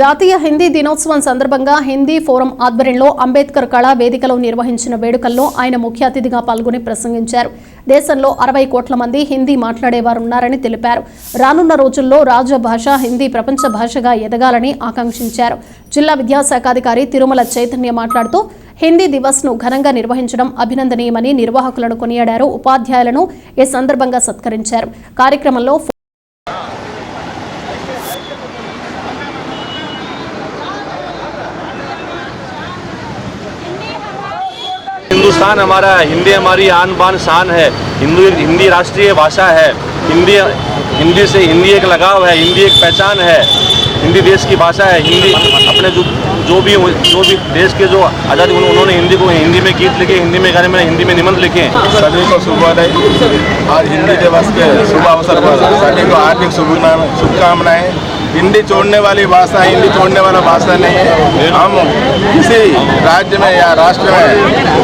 జాతీయ హిందీ దినోత్సవం సందర్భంగా హిందీ ఫోరం ఆధ్వర్యంలో అంబేద్కర్ కళా వేదికలో నిర్వహించిన వేడుకల్లో ఆయన ముఖ్య అతిథిగా పాల్గొని ప్రసంగించారు. దేశంలో అరవై కోట్ల మంది హిందీ మాట్లాడేవారు ఉన్నారని తెలిపారు. రానున్న రోజుల్లో రాజభాష హిందీ ప్రపంచ భాషగా ఎదగాలని ఆకాంక్షించారు. జిల్లా విద్యాశాఖాధికారి తిరుమల చైతన్య మాట్లాడుతూ హిందీ దివస్ను ఘనంగా నిర్వహించడం అభినందనీయమని నిర్వాహకులను కొనియాడారు ఉపాధ్యాయులను ఈ సందర్భంగా సత్కరించారు. కార్యక్రమంలో हिंदुस्तान हमारा है, हिंदी हमारी आन बान शान है। हिंदू, हिंदी राष्ट्रीय भाषा है। हिंदी हिंदी से हिंदी एक लगाव है, हिंदी एक पहचान है। हिंदी देश की भाषा है, हिंदी अपने जो जो भी जो भी देश के जो आज़ादी उन्होंने हिंदी को हिंदी में गीत लिखे, हिंदी में गाने में हिंदी में निबंध लिखे। सभी को शुभोदय। आज हिंदी दिवस के शुभ अवसर पर सभी को हार्दिक शुभकामनाएँ। हिंदी छोड़ने वाली भाषा हिंदी छोड़ने वाला भाषा नहीं है हम किसी राज्य में या राष्ट्र में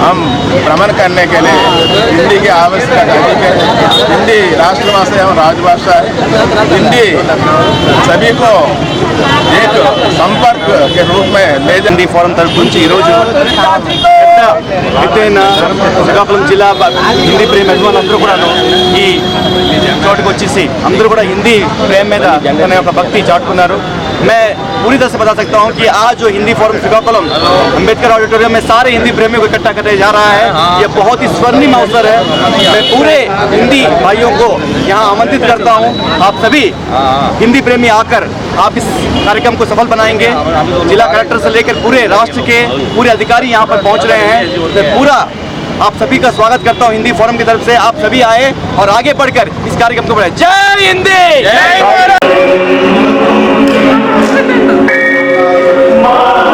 हम भ्रमण करने के लिए हिंदी की आवश्यकता अधिक है हिंदी राष्ट्रभाषा एवं राजभाषा है हिंदी सभी को एक संपर्क के रूप में ले जा హిందీ ఫోరం తరపు నుంచి ఈరోజు పెద్ద ఎత్తైన శ్రీకాకుళం జిల్లా బ- హిందీ ప్రేమ అభిమానులందరూ కూడాను ఈ చోటుకు వచ్చేసి అందరూ కూడా హిందీ ప్రేమ మీద తన యొక్క భక్తి చాటుకున్నారు मैं पूरी तरह से बता सकता हूँ कि आज जो हिंदी फोरम श्रीकाकुलम अम्बेडकर ऑडिटोरियम में सारे हिंदी प्रेमियों को इकट्ठा करने जा रहा है ये बहुत ही स्वर्णिम अवसर है मैं पूरे हिंदी भाइयों को यहाँ आमंत्रित करता हूँ आप सभी हिंदी प्रेमी आकर आप इस कार्यक्रम को सफल बनाएंगे जिला कलेक्टर से लेकर पूरे राष्ट्र के पूरे अधिकारी यहाँ पर पहुँच रहे हैं मैं पूरा आप सभी का स्वागत करता हूँ हिंदी फोरम की तरफ़ से। आप सभी आए और आगे बढ़कर इस कार्यक्रम को बढ़ाए जय हिंदी! ఒక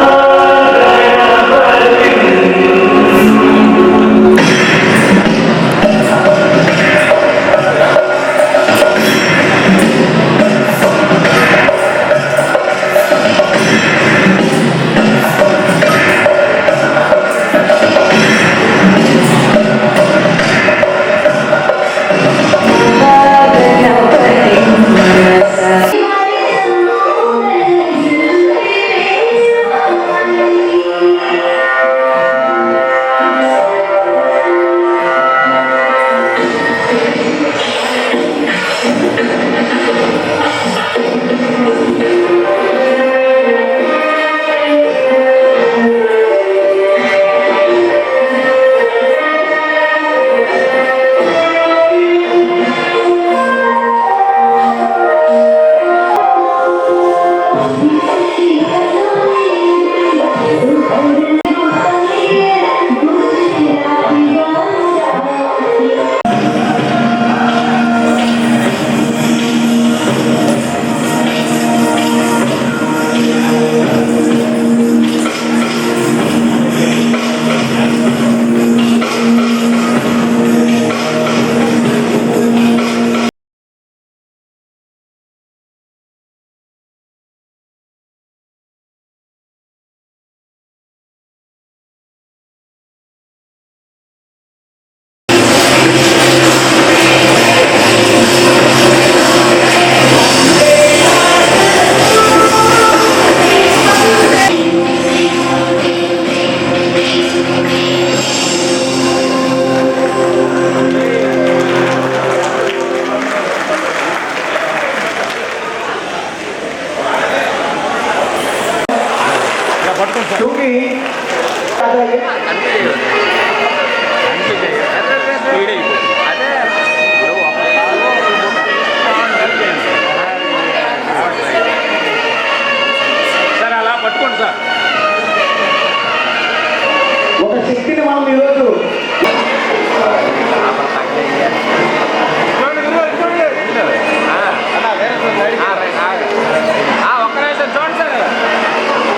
ఉంది ఈరోజు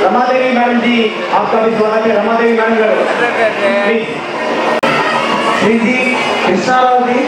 రమాదేవి మేడం జీ आपका भी स्वागत है Ramadevi madam garu please G Krishnarao ji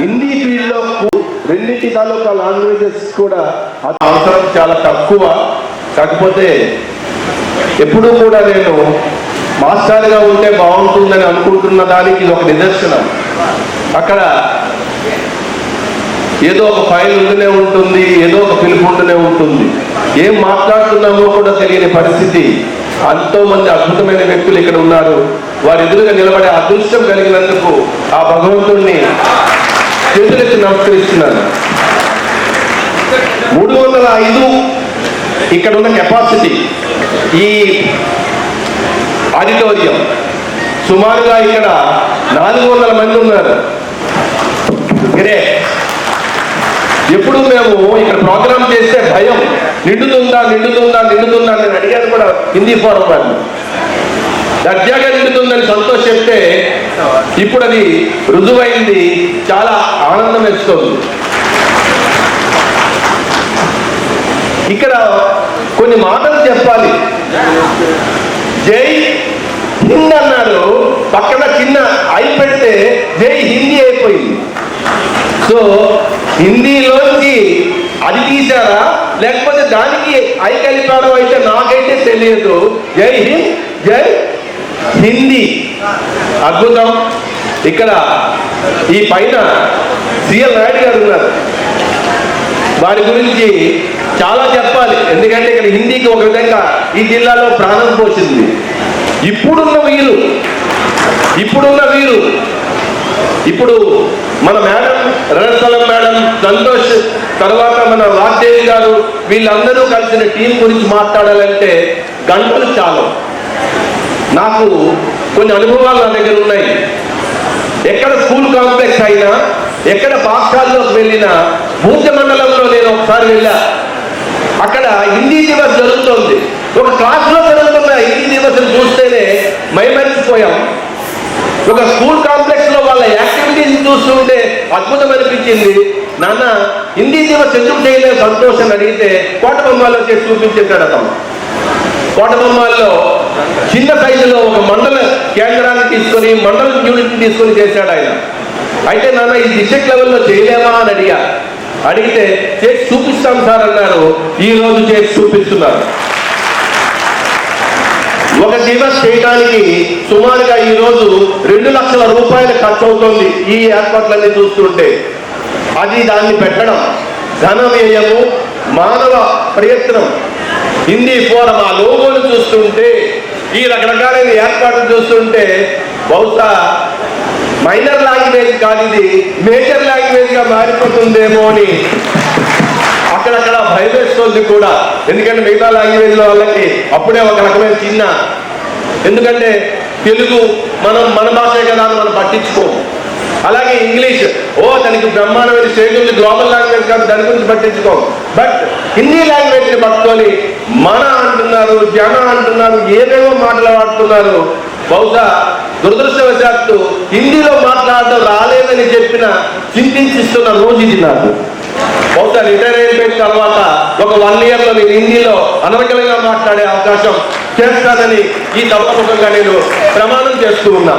Hindi ఫీల్డ్లో రెండింటి తాలూకా లాంగ్వేజెస్ కూడా అవసరం చాలా తక్కువ. కాకపోతే ఎప్పుడూ కూడా నేను మాస్టర్గా ఉంటే బాగుంటుందని అనుకుంటున్న దానికి ఇది ఒక నిదర్శనం. అక్కడ ఏదో ఒక ఫైల్ ఉంటూనే ఉంటుంది ఏదో ఒక పిలుపు ఉంటూనే ఉంటుంది. ఏం మాట్లాడుతున్నామో కూడా తెలియని పరిస్థితి. ఎంతో మంది అద్భుతమైన వ్యక్తులు ఇక్కడ ఉన్నారు. వారి ఎదురుగా నిలబడే అదృష్టం కలిగినందుకు ఆ భగవంతుణ్ణి చేతులెత్తి నమస్కరిస్తున్నాను. మూడు వందల ఐదు ఇక్కడ ఉన్న కెపాసిటీ ఈ ఆడిటోరియం సుమారుగా ఇక్కడ నాలుగు వందల మంది ఉన్నారు. గ్రే ఎప్పుడు మేము ఇక్కడ ప్రోగ్రామ్ చేస్తే భయం. నిండుతుందా నిండుతుందా నిండుతుందా అని నేను అడిగాను కూడా హిందీ ఫోరం వాళ్ళు. దర్జాగా నిండుతుందని సంతోషిస్తే ఇప్పుడు అది రుజువైంది చాలా ఆనందం ఇస్తుంది ఇక్కడ కొన్ని మాటలు చెప్పాలి. జై హింద్ అన్నారు పక్కన చిన్న ఐ పెడితే జై హిందీ అయిపోయింది. సో హిందీలోంచి అది తీశారా? లేకపోతే దానికి ఐ కలిపాడో అయితే నాకైతే తెలియదు. జై హింద్ జై హిందీ అద్భుతం. ఇక్కడ ఈ పైన సిఎల్ నాయుడు గారు ఉన్నారు. వారి గురించి చాలా చెప్పాలి. ఎందుకంటే ఇక్కడ హిందీకి ఒక విధంగా ఈ జిల్లాలో ప్రాణం పోసింది. ఇప్పుడున్న వీరు ఇప్పుడున్న వీరు ఇప్పుడు మన మేడం రణస్థలం మేడం సంతోష్ తర్వాత మన వాగ్దేవి గారు వీళ్ళందరూ కలిసిన టీం గురించి మాట్లాడాలంటే గంటలు చాలు నాకు కొన్ని అనుభవాలు నా దగ్గర ఉన్నాయి. ఎక్కడ స్కూల్ కాంప్లెక్స్ అయినా ఎక్కడ పాఠశాలలోకి వెళ్ళినా భూత మండలంలో నేను ఒకసారి వెళ్ళా. అక్కడ హిందీ దివస్ జరుగుతోంది. ఒక క్లాస్లో జరుగుతున్న హిందీ దివస్ చూస్తేనే మైమరిచిపోయాం. ఒక స్కూల్ కాంప్లెక్స్లో వాళ్ళ యాక్టివిటీస్ చూస్తుంటే అద్భుతం అనిపించింది. నాన్న హిందీ దివస్ ఎందుకు చేయలేదు? సంతోషం అడిగితే కోటబొమ్మలో చేసి చూపించాడు అతను కోటబొమ్మల్లో చిన్న సైజులో ఒక మండల కేంద్రాన్ని తీసుకొని మండల యూనిట్ తీసుకొని చేశాడు ఆయన. అయితే నాన్న ఈ డిస్ట్రిక్ట్ లెవెల్లో చేయలేమా అని అడిగా. అడిగితే చేసి చూపిస్తాం సార్ అన్నారు. ఈ రోజు చేసి చూపిస్తున్నారు. ఒక దివస్ చేయడానికి సుమారుగా ఈ రోజు రెండు లక్షల రూపాయలు ఖర్చు అవుతుంది ఈ ఏర్పాట్లన్నీ చూస్తుంటే. అది దాన్ని పెట్టడం ధన వ్యయము మానవ ప్రయత్నం. హిందీ ఫోరం ఆ లోగోలు చూస్తుంటే ఈ రకరకాలైన ఏర్పాట్లు చూస్తుంటే బహుశా మైనర్ లాంగ్వేజ్ కాదు ఇది మేజర్ లాంగ్వేజ్గా మారిపోతుందేమో అని అక్కడక్కడ భయం వేస్తుంది కూడా. ఎందుకంటే మిగతా లాంగ్వేజ్లో వాళ్ళకి అప్పుడే ఒక రకమైన చిన్న ఎందుకంటే తెలుగు మనం మన భాషే కదా అని మనం పట్టించుకోము. అలాగే ఇంగ్లీష్ ఓ దానికి బ్రహ్మాండమైన స్టేజ్ ఉంది గ్లోబల్ లాంగ్వేజ్ కాదు దాని గురించి పట్టించుకోము. బట్ హిందీ లాంగ్వేజ్ని పట్టుకొని మన అంటున్నారు జన అంటున్నారు ఏవేవో మాట్లాడుతున్నారు బహుశా దురదృష్టవశాత్తు హిందీలో మాట్లాడడం రాలేదని చెప్పిన చింతిస్తున్న రోజు ఇది నాకు బహుశా రిటైర్ అయిపోయిన తర్వాత ఒక వన్ ఇయర్లో నేను హిందీలో అనర్గళంగా మాట్లాడే అవకాశం చేస్తానని ఈ సభాముఖంగా నేను ప్రమాణం చేస్తూ ఉన్నా